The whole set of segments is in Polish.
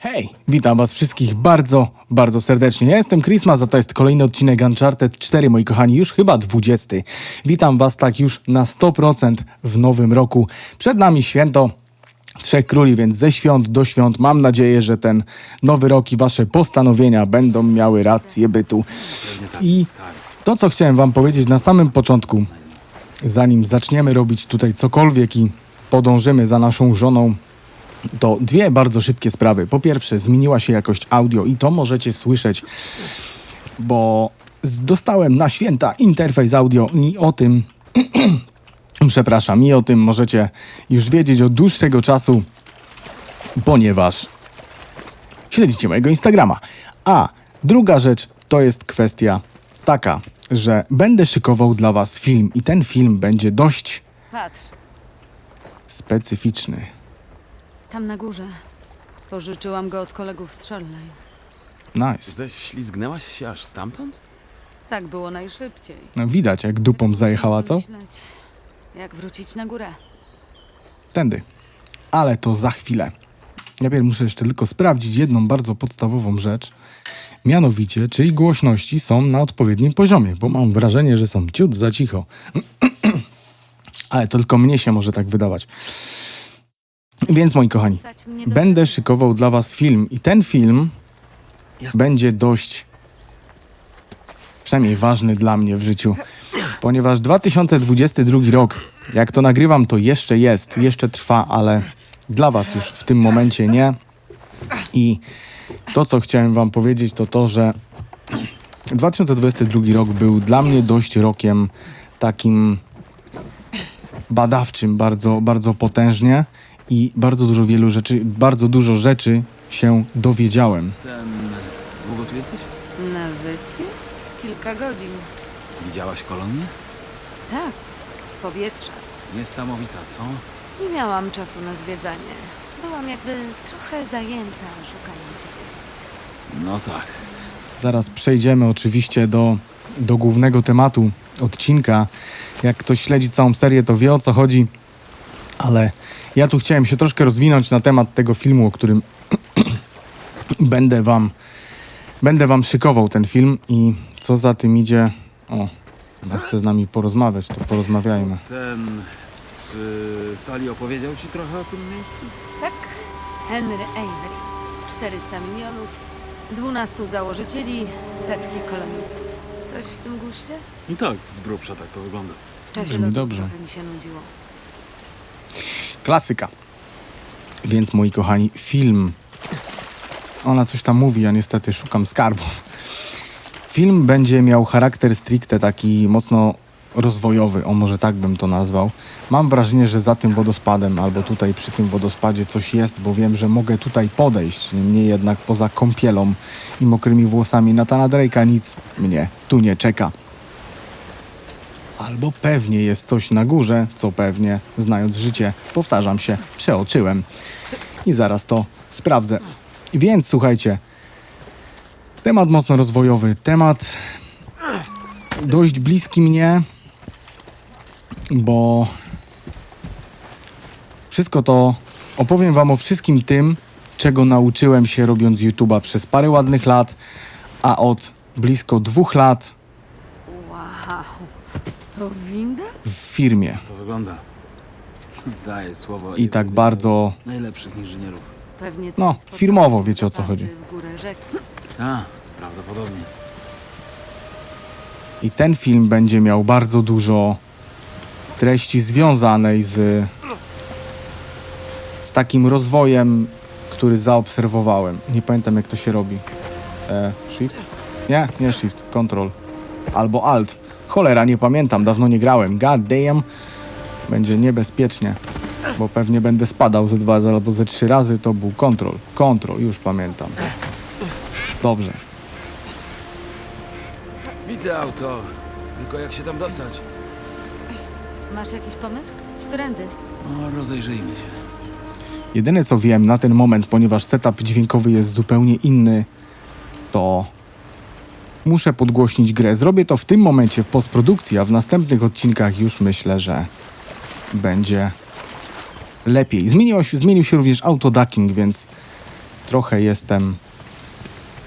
Hej, witam was wszystkich bardzo, bardzo serdecznie. Ja jestem Christmas, a to jest kolejny odcinek Uncharted 4, moi kochani, już chyba 20. Witam was tak już na 100% w nowym roku. Przed nami święto Trzech Króli, więc ze świąt do świąt mam nadzieję, że ten nowy rok i wasze postanowienia będą miały rację bytu. I to, co chciałem wam powiedzieć na samym początku, zanim zaczniemy robić tutaj cokolwiek i podążymy za naszą żoną to dwie bardzo szybkie sprawy. Po pierwsze, zmieniła się jakość audio i to możecie słyszeć, bo dostałem na święta interfejs audio i o tym, przepraszam, i o tym możecie już wiedzieć od dłuższego czasu, ponieważ śledzicie mojego Instagrama. A druga rzecz to jest kwestia taka, że będę szykował dla Was film i ten film będzie dość specyficzny. Tam na górze. Pożyczyłam go od kolegów z Shirley. Nice. Ześlizgnęłaś się aż stamtąd? Tak było najszybciej. No, widać, jak dupą zajechała, co? Myśleć, Jak wrócić na górę? Tędy. Ale to za chwilę. Najpierw muszę jeszcze tylko sprawdzić jedną bardzo podstawową rzecz. Mianowicie, czy ich głośności są na odpowiednim poziomie, bo mam wrażenie, że są ciut za cicho. Ale to tylko mnie się może tak wydawać. Więc moi kochani, będę szykował dla was film i ten film będzie dość przynajmniej ważny dla mnie w życiu, ponieważ 2022 rok, jak to nagrywam, to jeszcze jest, jeszcze trwa, ale dla was już w tym momencie nie. I to, co chciałem wam powiedzieć, to to, że 2022 rok był dla mnie dość rokiem takim badawczym bardzo, bardzo potężnie i bardzo dużo wielu rzeczy, bardzo dużo rzeczy się dowiedziałem. Ten... Długo tu jesteś? Na wyspie? Kilka godzin. Widziałaś kolonię? Tak, z powietrza. Niesamowita, co? Nie miałam czasu na zwiedzanie. Byłam jakby trochę zajęta szukaniem ciebie. No tak. Zaraz przejdziemy oczywiście do, do głównego tematu odcinka. Jak ktoś śledzi całą serię, to wie o co chodzi, ale ja tu chciałem się troszkę rozwinąć na temat tego filmu, o którym będę wam będę wam szykował ten film i co za tym idzie. O, jak chce z nami porozmawiać, to porozmawiajmy. Ten... Czy Sali opowiedział ci trochę o tym miejscu? Tak? Henry Avery. 400 milionów, 12 założycieli, setki kolonistów. Coś w tym guście? No tak, z grubsza tak to wygląda. W czasie Brzmi lotu dobrze. trochę mi się nudziło. Klasyka. Więc moi kochani, film. Ona coś tam mówi, ja niestety szukam skarbów. Film będzie miał charakter stricte taki mocno rozwojowy, o może tak bym to nazwał. Mam wrażenie, że za tym wodospadem albo tutaj przy tym wodospadzie coś jest, bo wiem, że mogę tutaj podejść. Niemniej jednak poza kąpielą i mokrymi włosami Natana Drake'a nic mnie tu nie czeka. Albo pewnie jest coś na górze, co pewnie, znając życie, powtarzam się, przeoczyłem. I zaraz to sprawdzę. Więc słuchajcie, temat mocno rozwojowy, temat dość bliski mnie, bo wszystko to opowiem Wam o wszystkim tym, czego nauczyłem się robiąc YouTube'a przez parę ładnych lat, a od blisko dwóch lat. To winda? w firmie. To wygląda. Daję słowo. I tak bardzo Najlepszych inżynierów. Pewnie No, ten firmowo wiecie, o co chodzi. W górę rzeki. A, prawdopodobnie. I ten film będzie miał bardzo dużo treści związanej z, z takim rozwojem, który zaobserwowałem. Nie pamiętam, jak to się robi. E, shift? Nie, nie Shift, Control. Albo Alt. Cholera, nie pamiętam, dawno nie grałem. God damn. Będzie niebezpiecznie, bo pewnie będę spadał ze dwa albo ze trzy razy. To był Control. Control, już pamiętam. Dobrze. Widzę auto. Tylko jak się tam dostać? Masz jakiś pomysł? Którędy? O, rozejrzyjmy się. Jedyne co wiem na ten moment, ponieważ setup dźwiękowy jest zupełnie inny, to muszę podgłośnić grę. Zrobię to w tym momencie w postprodukcji, a w następnych odcinkach już myślę, że będzie lepiej. Zmieniło się, zmienił się również autoducking, więc trochę jestem.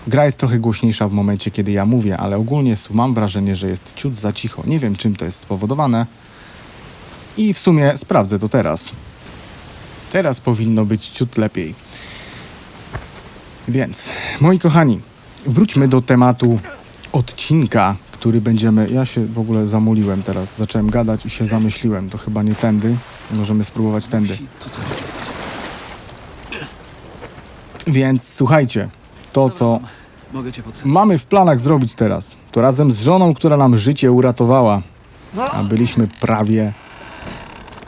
Gra jest trochę głośniejsza w momencie, kiedy ja mówię, ale ogólnie mam wrażenie, że jest ciut za cicho. Nie wiem, czym to jest spowodowane. I w sumie sprawdzę to teraz. Teraz powinno być ciut lepiej. Więc, moi kochani, wróćmy do tematu odcinka, który będziemy. Ja się w ogóle zamuliłem teraz. Zacząłem gadać i się zamyśliłem. To chyba nie tędy. Możemy spróbować tędy. Więc słuchajcie, to co mamy w planach zrobić teraz, to razem z żoną, która nam życie uratowała, a byliśmy prawie.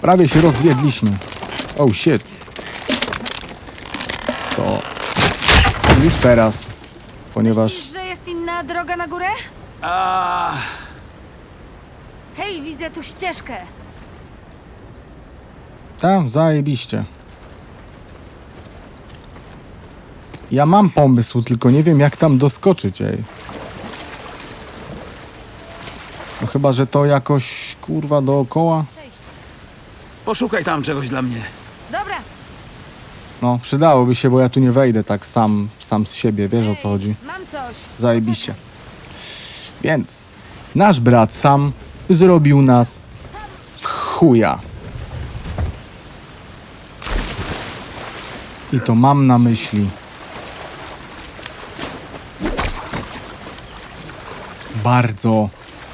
Prawie się rozwiedliśmy. Oh shit. To już teraz, ponieważ. Inna droga na górę? A, Hej, widzę tu ścieżkę. Tam, zajebiście. Ja mam pomysł, tylko nie wiem jak tam doskoczyć, ej. No chyba, że to jakoś, kurwa, dookoła. Poszukaj tam czegoś dla mnie. Dobra. No, przydałoby się, bo ja tu nie wejdę tak sam, sam z siebie, wiesz o co chodzi. Mam coś. Zajebiście. Więc, nasz brat sam zrobił nas w chuja. I to mam na myśli bardzo,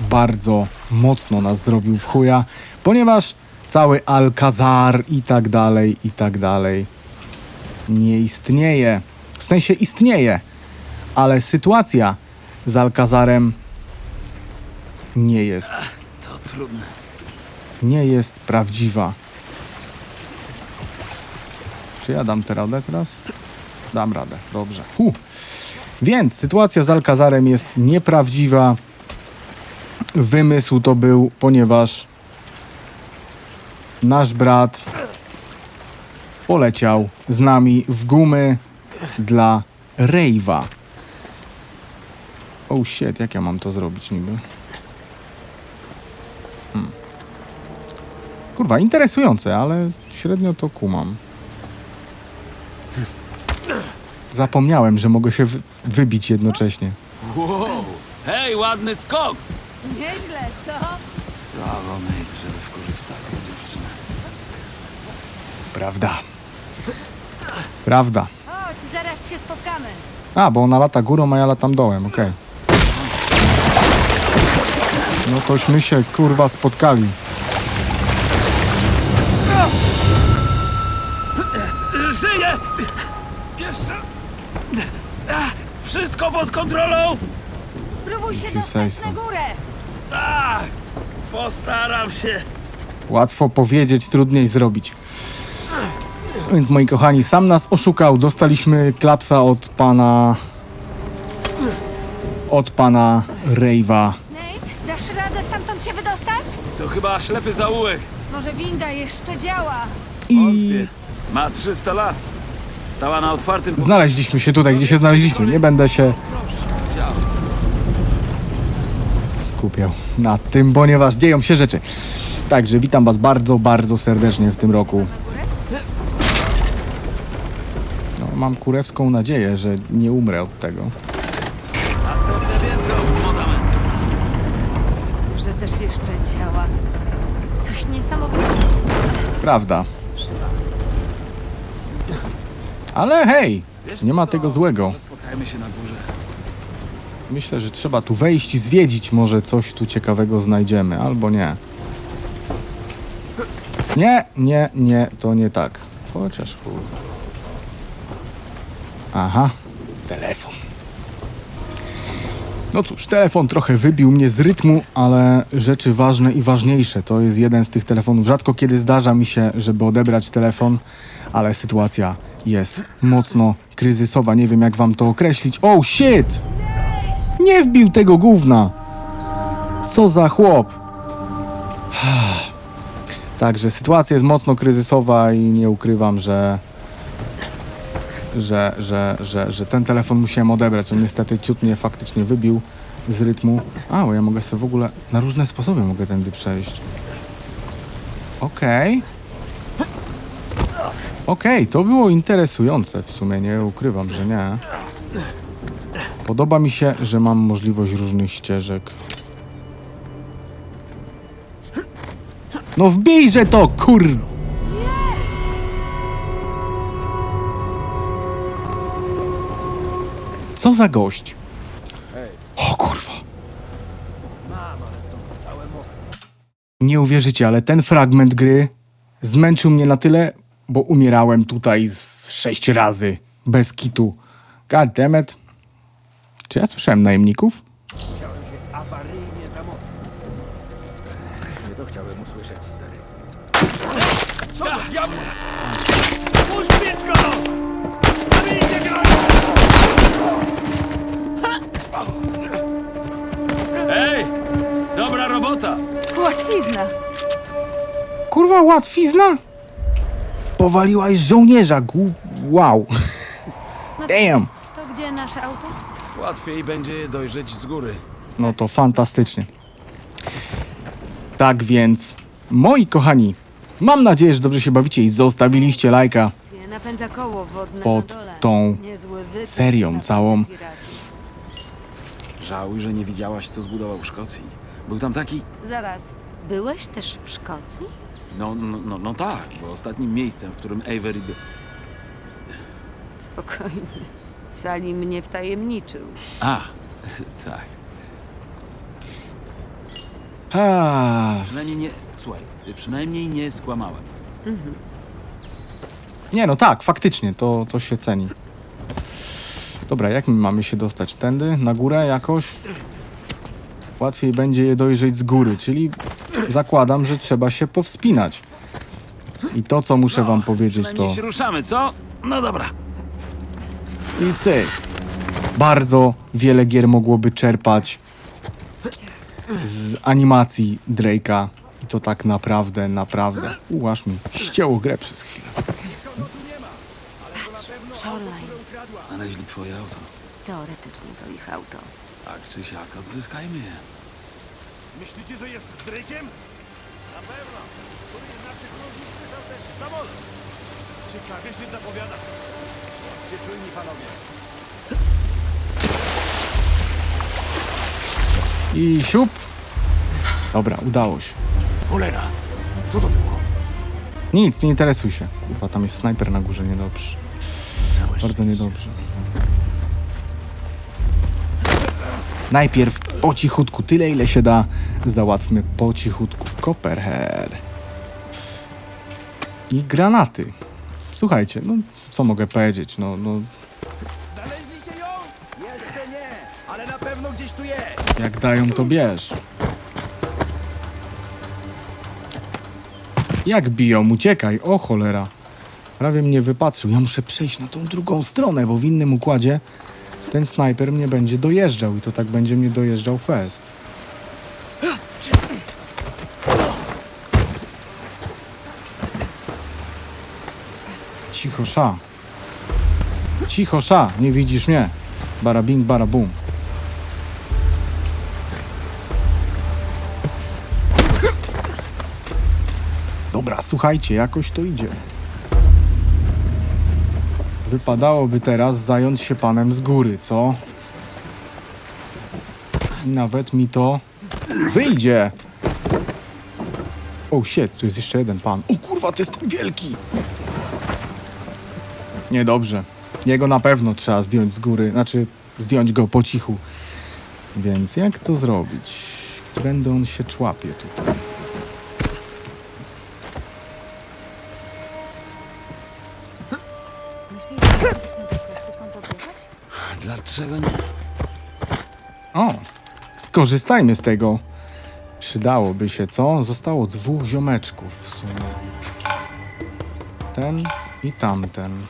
bardzo mocno nas zrobił w chuja, ponieważ cały Alcazar i tak dalej, i tak dalej nie istnieje. W sensie istnieje, ale sytuacja z Alcazarem nie jest, To trudne. nie jest prawdziwa. Czy ja dam tę radę teraz? Dam radę, dobrze. Hu. Więc sytuacja z Alcazarem jest nieprawdziwa. Wymysł to był, ponieważ nasz brat poleciał z nami w gumy dla Rave'a. Oh shit, jak ja mam to zrobić niby? Hmm. Kurwa, interesujące, ale średnio to kumam. Zapomniałem, że mogę się wy- wybić jednocześnie. Wow. Hej, ładny skok! Nieźle, co? Brawo, mate, żeby wkurzyć taką dziewczynę. Prawda. Prawda. Chodź, zaraz się spotkamy. A, bo ona lata górą, a ja latam dołem, okej. No tośmy się kurwa spotkali. Żyję! Jeszcze... Ach, Wszystko pod kontrolą! Spróbuj się If you say dostać na górę. Tak! Postaram się! Łatwo powiedzieć, trudniej zrobić. Więc moi kochani, sam nas oszukał. Dostaliśmy klapsa od pana. Od pana Rave'a. Nate, dasz radę stamtąd się wydostać? To chyba ślepy zaułek. Może winda jeszcze działa. I Wątpię. Ma 300 lat. Stała na otwartym... znaleźliśmy się tutaj, gdzie się znaleźliśmy. Nie będę się Proszę, działa. skupiał na tym, ponieważ dzieją się rzeczy. Także witam Was bardzo, bardzo serdecznie w tym roku. Mam kurewską nadzieję, że nie umrę od tego. Następne piętro, męs. Że też jeszcze działa. Coś niesamowitego. Prawda. Ale hej, Wiesz nie ma co? tego złego. Może Spotkajmy się na górze. Myślę, że trzeba tu wejść i zwiedzić. Może coś tu ciekawego znajdziemy, albo nie. Nie, nie, nie, to nie tak. Chociaż chuj. Aha, telefon. No cóż, telefon trochę wybił mnie z rytmu, ale rzeczy ważne i ważniejsze to jest jeden z tych telefonów. Rzadko kiedy zdarza mi się, żeby odebrać telefon, ale sytuacja jest mocno kryzysowa. Nie wiem, jak wam to określić. Oh shit! Nie wbił tego gówna! Co za chłop! Także sytuacja jest mocno kryzysowa i nie ukrywam, że że, że, że, że ten telefon musiałem odebrać. On niestety ciut mnie faktycznie wybił z rytmu. A, bo ja mogę sobie w ogóle na różne sposoby mogę tędy przejść. Okej. Okej, to było interesujące w sumie, nie ukrywam, że nie. Podoba mi się, że mam możliwość różnych ścieżek. No wbijże to, kur... Co za gość? O kurwa. Nie uwierzycie, ale ten fragment gry zmęczył mnie na tyle, bo umierałem tutaj z sześć razy. Bez kitu. God damn it. Czy ja słyszałem najemników? Łatwizna! Kurwa, łatwizna? Powaliłaś żołnierza, gu... Wow. Damn. To gdzie nasze auto? Łatwiej będzie je dojrzeć z góry. No to fantastycznie. Tak więc, moi kochani, mam nadzieję, że dobrze się bawicie i zostawiliście lajka Gdzie Napędza koło wodne Pod na dole. tą Niezły serią całą. piratów. Żałuj, że nie widziałaś, co zbudował w Szkocji. Był tam taki... Zaraz, byłeś też w Szkocji? No, no, no, no tak, bo ostatnim miejscem, w którym Avery by... Spokojnie. Sali mnie wtajemniczył. A, tak. Ha. Przynajmniej nie... Słuchaj, przynajmniej nie skłamałem. Nie no tak, faktycznie, to, to się ceni. Dobra, jak my mamy się dostać? Tędy? Na górę jakoś? Łatwiej będzie je dojrzeć z góry, czyli zakładam, że trzeba się powspinać. I to, co muszę wam powiedzieć, to... Przynajmniej się ruszamy, co? No dobra. I cyk. Bardzo wiele gier mogłoby czerpać z animacji Drake'a. I to tak naprawdę, naprawdę. Ułaż mi. Ścięło grę przez chwilę. Shoreline. Znaleźli twoje auto. Teoretycznie to ich auto. Tak czy siak, odzyskajmy je. Myślicie, że jest z Drake'iem? Na pewno. Któryś z naszych ludzi słyszał też samolot. Ciekawie się zapowiada. Bądźcie czujni, panowie. I siup. Dobra, udało się. Cholera, co to było? Nic, nie interesuj się. Kurwa, tam jest snajper na górze, niedobrze. Całe Bardzo niedobrze. Najpierw po cichutku, tyle ile się da, załatwmy po cichutku Copperhead. I granaty. Słuchajcie, no co mogę powiedzieć, no, no jak dają to bierz. Jak biją, uciekaj, o cholera. Prawie mnie wypatrzył, ja muszę przejść na tą drugą stronę, bo w innym układzie ten snajper mnie będzie dojeżdżał i to tak będzie mnie dojeżdżał fest. Cicho sza. Cicho sza, nie widzisz mnie. Barabing, barabum. Dobra, słuchajcie, jakoś to idzie. Wypadałoby teraz zająć się panem z góry, co? I nawet mi to wyjdzie. O shit, tu jest jeszcze jeden pan. O kurwa, to jest wielki. Niedobrze. Jego na pewno trzeba zdjąć z góry, znaczy zdjąć go po cichu. Więc jak to zrobić? Którędy on się człapie tutaj? Dlaczego nie? O, skorzystajmy z tego. Przydałoby się, co? Zostało dwóch ziomeczków w sumie. Ten i tamten.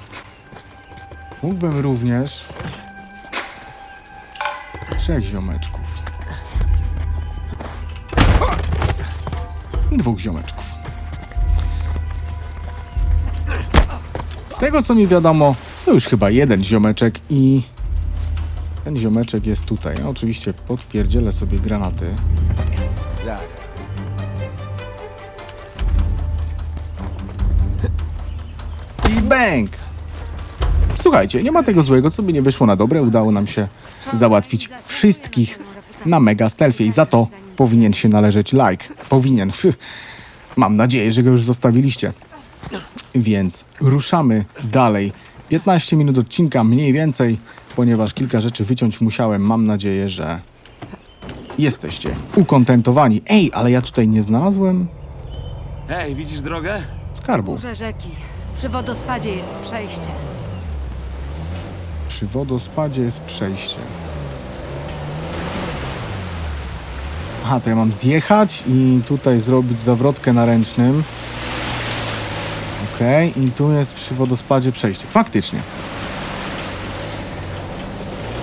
Mógłbym również... Trzech ziomeczków. Dwóch ziomeczków. Z tego, co mi wiadomo, to już chyba jeden ziomeczek i... Ten ziomeczek jest tutaj. Ja oczywiście podpierdzielę sobie granaty. Zaraz. I bang! Słuchajcie, nie ma tego złego, co by nie wyszło na dobre. Udało nam się załatwić wszystkich na mega stealthie i za to powinien się należeć like. Powinien. Mam nadzieję, że go już zostawiliście. Więc ruszamy dalej. 15 minut odcinka mniej więcej, ponieważ kilka rzeczy wyciąć musiałem. Mam nadzieję, że jesteście ukontentowani. Ej, ale ja tutaj nie znalazłem Hej, widzisz drogę? skarbu. Górze rzeki. Przy wodospadzie jest przejście. Przy wodospadzie jest przejście. Aha, to ja mam zjechać i tutaj zrobić zawrotkę na ręcznym. Okej, i tu jest przy wodospadzie przejście. Faktycznie.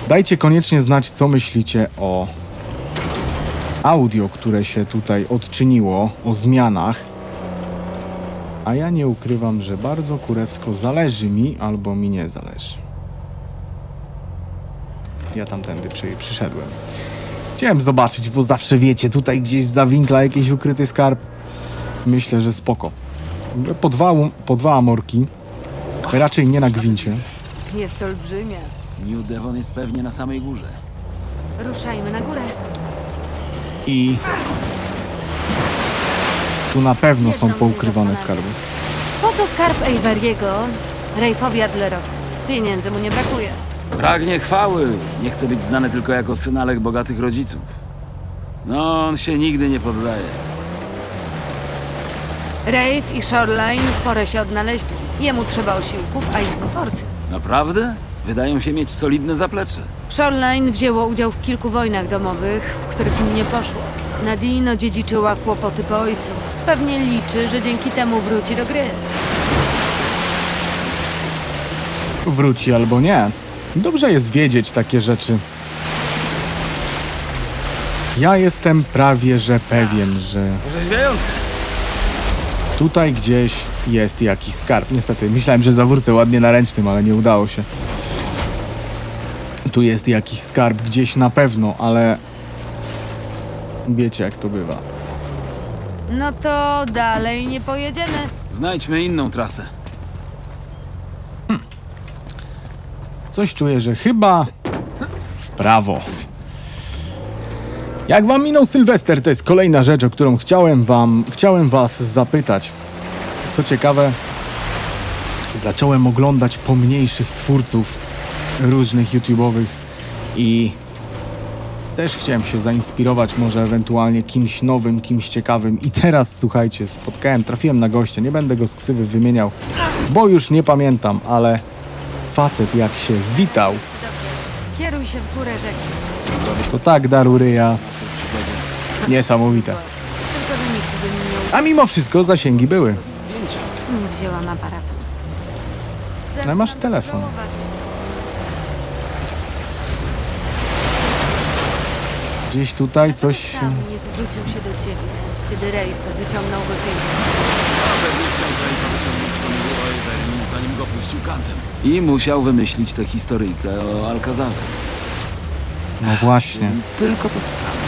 Dajcie koniecznie znać, co myślicie o audio, które się tutaj odczyniło, o zmianach. A ja nie ukrywam, że bardzo kurewsko zależy mi albo mi nie zależy. Ja tamtędy przy, przyszedłem. Chciałem zobaczyć, bo zawsze wiecie, tutaj gdzieś za winkla jakiś ukryty skarb. Myślę, że spoko. Po dwa, po dwa amorki. Raczej nie na gwincie. Jest olbrzymia. New Devon jest pewnie na samej górze. Ruszajmy na górę. I tu na pewno są poukrywane skarby. Po co skarb Averiego? Rafe'owi Adlerowi. Pieniędzy mu nie brakuje. Pragnie chwały. Nie chce być znany tylko jako synalek bogatych rodziców. No, on się nigdy nie poddaje. Rafe i Shoreline w porę się odnaleźli. Jemu trzeba osiłków, a jego forcy. Naprawdę? Wydają się mieć solidne zaplecze. Shoreline wzięło udział w kilku wojnach domowych, w których im nie poszło. Nadine odziedziczyła kłopoty po ojcu. Pewnie liczy, że dzięki temu wróci do gry. Wróci albo nie. Dobrze jest wiedzieć takie rzeczy. Ja jestem prawie że pewien, że Orzeźwiające. Tutaj gdzieś jest jakiś skarb. Niestety, myślałem, że zawrócę ładnie na ręcznym, ale nie udało się. Tu jest jakiś skarb gdzieś na pewno, ale wiecie jak to bywa. No to dalej nie pojedziemy. Znajdźmy inną trasę. Coś czuję, że chyba w prawo. Jak wam minął Sylwester, to jest kolejna rzecz, o którą chciałem wam, chciałem was zapytać. Co ciekawe, zacząłem oglądać pomniejszych twórców różnych YouTube'owych i też chciałem się zainspirować może ewentualnie kimś nowym, kimś ciekawym. I teraz, słuchajcie, spotkałem, trafiłem na gościa, nie będę go z ksywy wymieniał, bo już nie pamiętam, ale facet jak się witał, Kieruj się w górę rzeki. to tak daru ryja. Niesamowite. A mimo wszystko zasięgi były. Nie wzięłam aparatu. Ale masz Zaczynam telefon. Gdzieś tutaj coś... Sam nie zwrócił się do ciebie, kiedy Rafe wyciągnął go z więzienia. Pewnie chciał z ręka wyciągnąć co mówił o Ewerin, zanim go puścił kantem. I musiał wymyślić tę historyjkę o Alcazarze. No właśnie. Tylko to sprawdzi.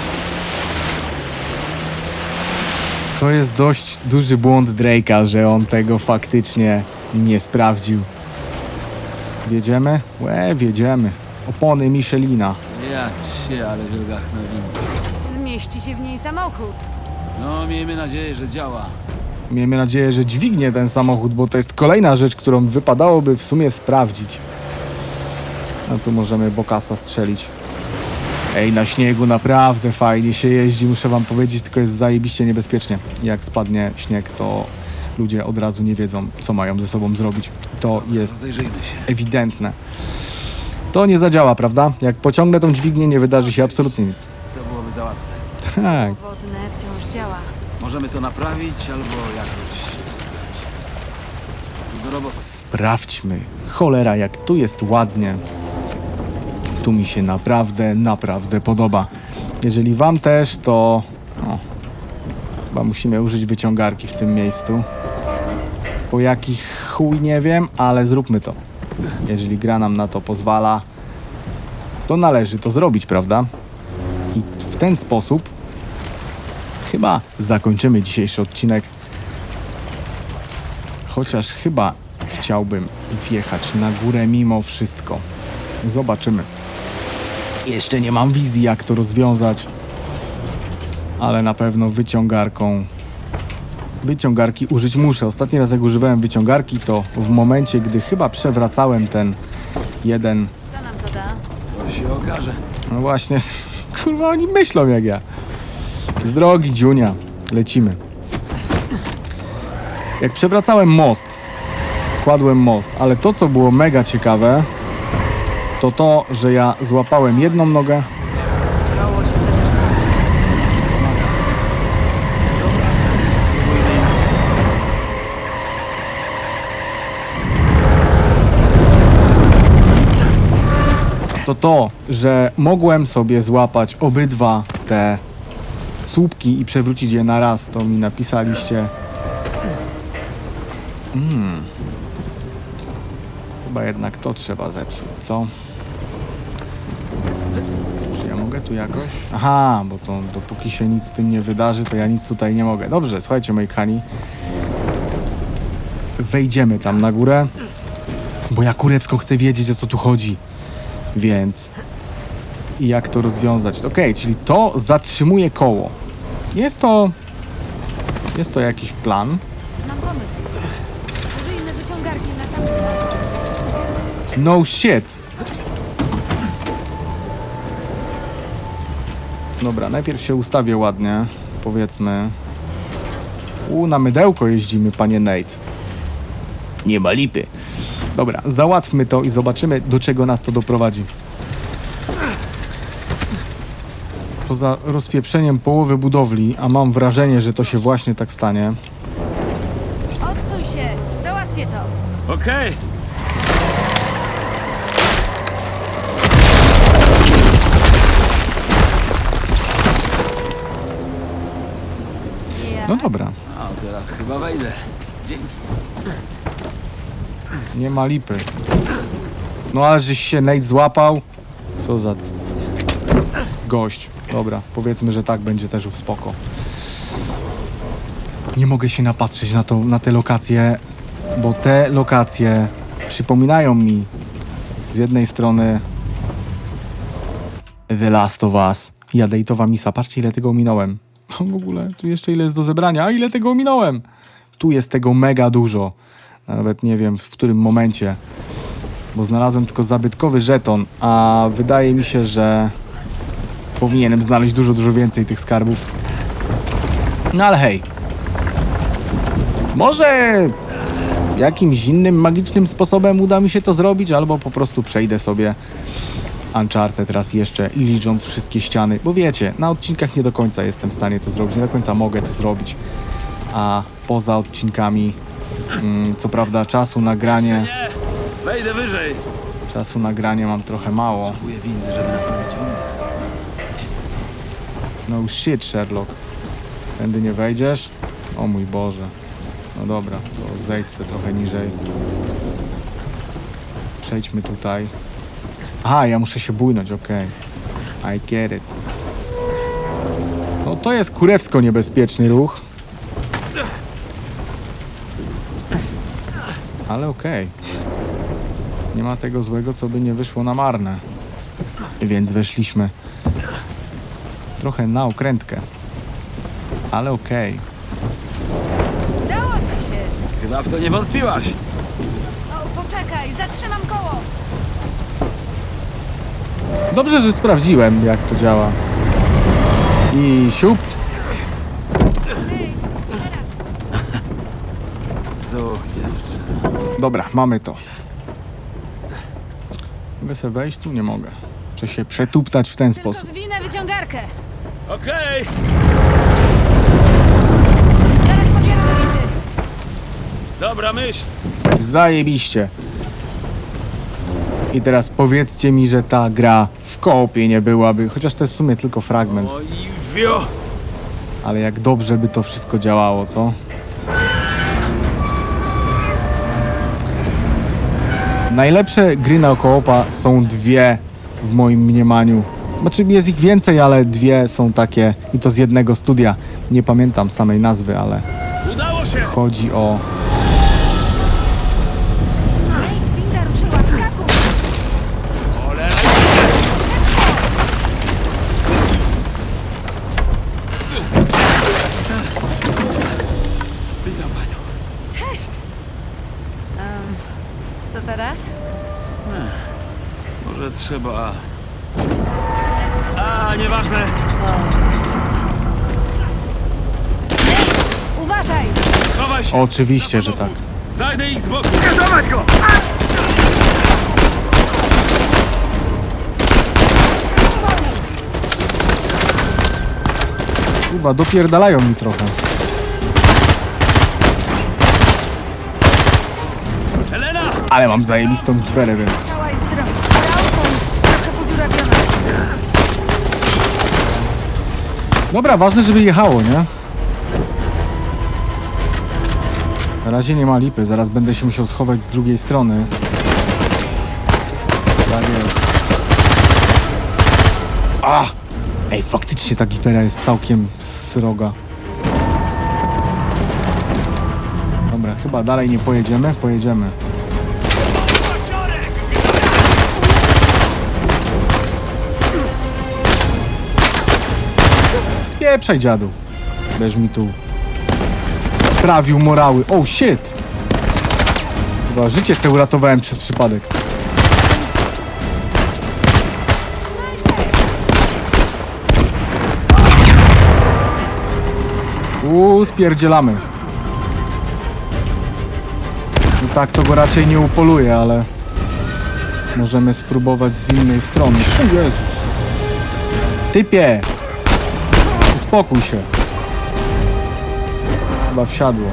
To jest dość duży błąd Drake'a, że on tego faktycznie nie sprawdził. Wiedziemy? Łe, wiedziemy. Opony Michelina. Ja cię, ale wielgachna winda. Zmieści się w niej samochód. No, miejmy nadzieję, że działa. Miejmy nadzieję, że dźwignie ten samochód, bo to jest kolejna rzecz, którą wypadałoby w sumie sprawdzić. No tu możemy Bokasa strzelić. Ej, na śniegu naprawdę fajnie się jeździ, muszę wam powiedzieć, tylko jest zajebiście niebezpiecznie. Jak spadnie śnieg, to ludzie od razu nie wiedzą, co mają ze sobą zrobić. I to jest Rozejrzyjmy się. ewidentne. To nie zadziała, prawda? Jak pociągnę tą dźwignię, nie wydarzy się absolutnie nic. To byłoby za łatwe. Tak. Wodne wciąż działa. Możemy to naprawić albo jakoś się. Do roboty. Sprawdźmy. Cholera, jak tu jest ładnie. Tu mi się naprawdę, naprawdę podoba. Jeżeli wam też, to... O, chyba musimy użyć wyciągarki w tym miejscu. Po jakich chuj nie wiem, ale zróbmy to. Jeżeli gra nam na to pozwala, to należy to zrobić, prawda? I w ten sposób chyba zakończymy dzisiejszy odcinek. Chociaż chyba chciałbym wjechać na górę mimo wszystko. Zobaczymy. Jeszcze nie mam wizji, jak to rozwiązać, ale na pewno wyciągarką. Wyciągarki użyć muszę. Ostatni raz, jak używałem wyciągarki, to w momencie, gdy chyba przewracałem ten jeden. Co nam to da? To się okaże. No właśnie, kurwa, oni myślą jak ja. Z drogi, Dziunia. Lecimy. Jak przewracałem most, kładłem most, ale to, co było mega ciekawe, to to, że ja złapałem jedną nogę, to to, że mogłem sobie złapać obydwa te słupki i przewrócić je na raz, to mi napisaliście. Mm. Chyba jednak to trzeba zepsuć, co? Czy ja mogę tu jakoś? Aha, bo to dopóki się nic z tym nie wydarzy, to ja nic tutaj nie mogę. Dobrze, słuchajcie, moi kani. Wejdziemy tam na górę, bo ja kurewsko chcę wiedzieć, o co tu chodzi. Więc i jak to rozwiązać? Okej, czyli to zatrzymuje koło. Jest to. Jest to jakiś plan. Mam pomysł. Użyjmy wyciągarki na tamtym. No shit. Dobra, najpierw się ustawię ładnie. Powiedzmy. U, na mydełko jeździmy, panie Nate. Nie ma lipy. Dobra, załatwmy to i zobaczymy, do czego nas to doprowadzi. Poza rozpieprzeniem połowy budowli, a mam wrażenie, że to się właśnie tak stanie. Odsuń się! Załatwię to! Okej. Ja. No dobra, A teraz chyba wejdę. Dzięki. Nie ma lipy. No ale żeś się Nate złapał. Co za gość. Dobra, powiedzmy, że tak będzie też w spoko. Nie mogę się napatrzeć na, to, na te lokacje, bo te lokacje przypominają mi z jednej strony The Last of Us. Ja dejtowa misa. Patrzcie, ile tego ominąłem. W ogóle, tu jeszcze ile jest do zebrania. A ile tego ominąłem? Tu jest tego mega dużo. Nawet nie wiem w którym momencie. Bo znalazłem tylko zabytkowy żeton, a wydaje mi się, że powinienem znaleźć dużo, dużo więcej tych skarbów. No ale hej. Może jakimś innym magicznym sposobem uda mi się to zrobić, albo po prostu przejdę sobie Uncharted raz jeszcze, licząc wszystkie ściany. Bo wiecie, na odcinkach nie do końca jestem w stanie to zrobić, nie do końca mogę to zrobić. A poza odcinkami, mm, co prawda czasu nagranie, Nie! Wejdę wyżej. czasu nagrania mam trochę mało. Kupuję windy, żeby naprawić windę. No shit, Sherlock. Tędy nie wejdziesz? O mój Boże. No dobra, to zejdź se trochę niżej. Przejdźmy tutaj. Aha, ja muszę się bójnąć, okej. I get it. No to jest kurewsko niebezpieczny ruch. Ale okej. Nie ma tego złego, co by nie wyszło na marne. Więc weszliśmy trochę na okrętkę. Ale okej. Dało ci się! Chyba w to nie wątpiłaś. O, poczekaj! Zatrzymam koło! Dobrze, że sprawdziłem, jak to działa. I siup. Hej, teraz! Zuch, dziewczyna. Dobra, mamy to. Mogę sobie wejść tu? Nie mogę. Muszę się przetuptać w ten Tylko sposób. zwinę wyciągarkę! Okej. Zaraz podjadę do windy! Dobra myśl. Zajebiście. I teraz powiedzcie mi, że ta gra w koopie nie byłaby, chociaż to jest w sumie tylko fragment, wio. ale jak dobrze by to wszystko działało, co? Najlepsze gry na są dwie w moim mniemaniu. Znaczy jest ich więcej, ale dwie są takie i to z jednego studia. Nie pamiętam samej nazwy, ale Udało się. chodzi o trzeba... A, nieważne. Uważaj! Schowaj się! Oczywiście, że tak. Zajdę ich z boku! Ratować go! Kurwa, dopierdalają mi trochę. Helena! Ale mam zajebistą giwerę, więc... Cała jest droga, ale auto jest trochę podziurawione. Dobra, ważne, żeby jechało, nie? Na razie nie ma lipy, zaraz będę się musiał schować z drugiej strony. Tak jest. A! Ej, faktycznie ta gitara jest całkiem sroga. Dobra, chyba dalej nie pojedziemy. Pojedziemy. Spieprzaj, dziadu. Mi tu prawił morały. Oh shit! Chyba życie sobie uratowałem przez przypadek. Uuu, spierdzielamy. No tak, to go raczej nie upoluje, ale... Możemy spróbować z innej strony. O Jezus! Typie! Uspokój się. Chyba wsiadło.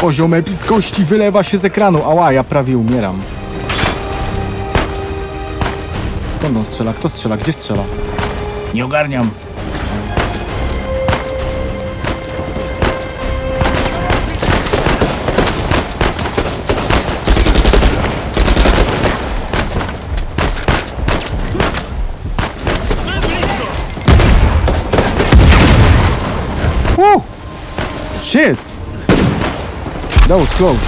Poziom epickości wylewa się z ekranu. Ała, ja prawie umieram. Skąd on strzela? Kto strzela? Gdzie strzela? Nie ogarniam. Shit! That was close.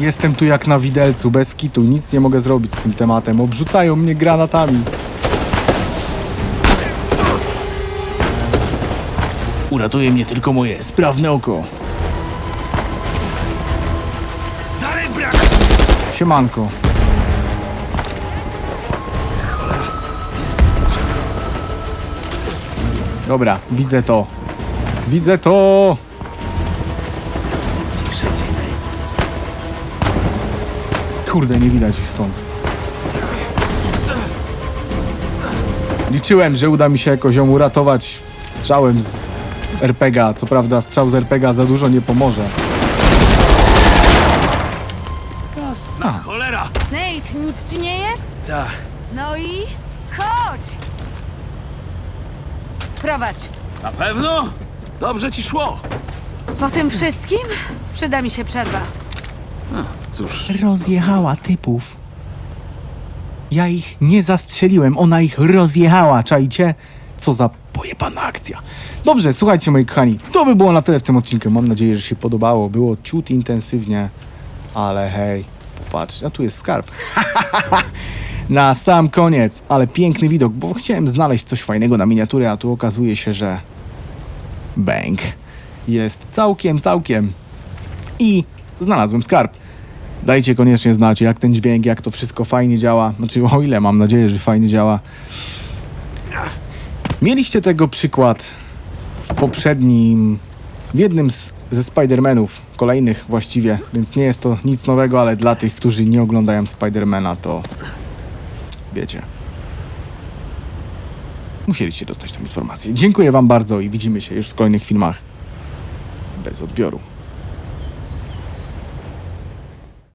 Jestem tu jak na widelcu, bez kitu, nic nie mogę zrobić z tym tematem. Obrzucają mnie granatami. Uratuje mnie tylko moje sprawne oko. Siemanko. Dobra, widzę to. Widzę to. Kurde, nie widać ich stąd. Liczyłem, że uda mi się jakoś ją uratować strzałem z RPGa. Co prawda, strzał z RPGa za dużo nie pomoże. Jasna cholera! Nate, nic ci nie jest? Tak. No i chodź! Prowadź. Na pewno? Dobrze ci szło. Po tym wszystkim przyda mi się przerwa. Cóż, rozjechała typów. Ja ich nie zastrzeliłem, ona ich rozjechała, czajcie? Co za pojebana akcja. Dobrze, słuchajcie moi kochani, to by było na tyle w tym odcinku. Mam nadzieję, że się podobało. Było ciut intensywnie, ale hej, popatrz, a tu jest skarb. na sam koniec, ale piękny widok, bo chciałem znaleźć coś fajnego na miniaturę, a tu okazuje się, że bang. Jest całkiem, całkiem. I znalazłem skarb. Dajcie koniecznie znać, jak ten dźwięk, jak to wszystko fajnie działa. Znaczy, o ile mam nadzieję, że fajnie działa. Mieliście tego przykład w poprzednim, w jednym z, ze Spider-Manów, kolejnych właściwie, więc nie jest to nic nowego, ale dla tych, którzy nie oglądają Spider-Mana, to wiecie. Musieliście dostać tę informację. Dziękuję Wam bardzo i widzimy się już w kolejnych filmach bez odbioru.